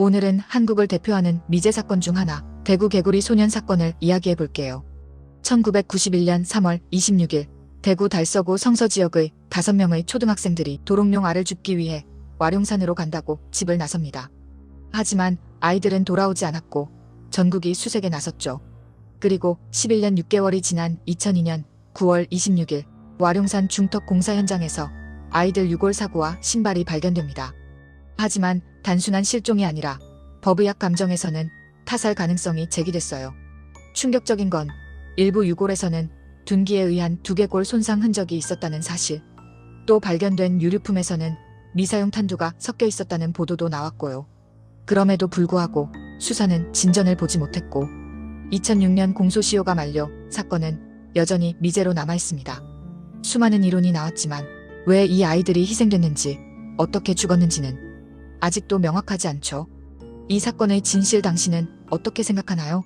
오늘은 한국을 대표하는 미제 사건 중 하나, 대구 개구리 소년 사건을 이야기해 볼게요. 1991년 3월 26일, 대구 달서구 성서 지역의 5명의 초등학생들이 도롱뇽 알을 줍기 위해 와룡산으로 간다고 집을 나섭니다. 하지만 아이들은 돌아오지 않았고 전국이 수색에 나섰죠. 그리고 11년 6개월이 지난 2002년 9월 26일 와룡산 중턱 공사 현장에서 아이들 유골 사고와 신발이 발견됩니다. 하지만 단순한 실종이 아니라 법의학 감정에서는 타살 가능성이 제기됐어요. 충격적인 건 일부 유골에서는 둔기에 의한 두개골 손상 흔적이 있었다는 사실. 또 발견된 유류품에서는 미사용 탄두가 섞여 있었다는 보도도 나왔고요. 그럼에도 불구하고 수사는 진전을 보지 못했고 2006년 공소시효가 만료 사건은 여전히 미제로 남아 있습니다. 수많은 이론이 나왔지만 왜 이 아이들이 희생됐는지 어떻게 죽었는지는 아직도 명확하지 않죠. 이 사건의 진실 당신은 어떻게 생각하나요?